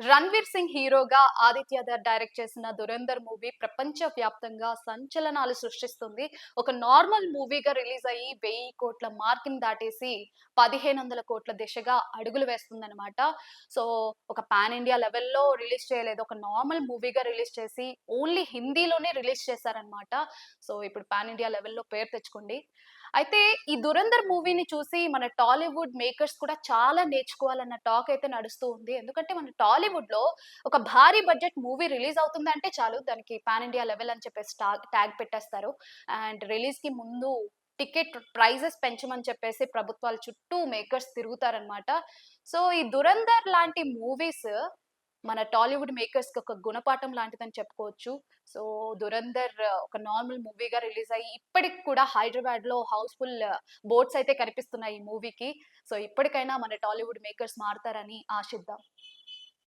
రణ్వీర్ సింగ్ హీరోగా ఆదిత్య ధర్ డైరెక్ట్ చేసిన దురంధర్ మూవీ ప్రపంచ వ్యాప్తంగా సంచలనాలు సృష్టిస్తుంది. ఒక నార్మల్ మూవీగా రిలీజ్ అయ్యి వెయ్యి కోట్ల మార్కింగ్ దాటేసి పదిహేను వందల కోట్ల దిశగా అడుగులు వేస్తుందన్నమాట. సో ఒక పాన్ ఇండియా లెవెల్లో రిలీజ్ చేయలేదు. ఒక నార్మల్ మూవీగా రిలీజ్ చేసి ఓన్లీ హిందీలోనే రిలీజ్ చేశారనమాట సో ఇప్పుడు పాన్ ఇండియా లెవెల్లో పేరు తెచ్చుకోండి. అయితే ఈ దురందర్ మూవీని చూసి మన టాలీవుడ్ మేకర్స్ కూడా చాలా నేర్చుకోవాలన్న టాక్ అయితే నడుస్తూ ఉంది. ఎందుకంటే మన టాలీవుడ్లో ఒక భారీ బడ్జెట్ మూవీ రిలీజ్ అవుతుంది అంటే చాలు. దానికి పాన్ ఇండియా లెవెల్ అని చెప్పేసి ట్యాగ్ పెట్టేస్తారు. అండ్ రిలీజ్కి ముందు టికెట్ ప్రైజెస్ పెంచమని చెప్పేసి ప్రభుత్వాల చుట్టూ మేకర్స్ తిరుగుతారనమాట సో ఈ దురంధర్ లాంటి మూవీస్ మన టాలీవుడ్ మేకర్స్కి ఒక గుణపాఠం లాంటిదని చెప్పుకోవచ్చు. సో దురంధర్ ఒక నార్మల్ మూవీగా రిలీజ్ అయ్యి ఇప్పటికి కూడా హైదరాబాద్లో హౌస్ఫుల్ బోర్డ్స్ అయితే కనిపిస్తున్నాయి ఈ మూవీకి సో ఇప్పటికైనా మన టాలీవుడ్ మేకర్స్ మారుతారని ఆశిద్దాం.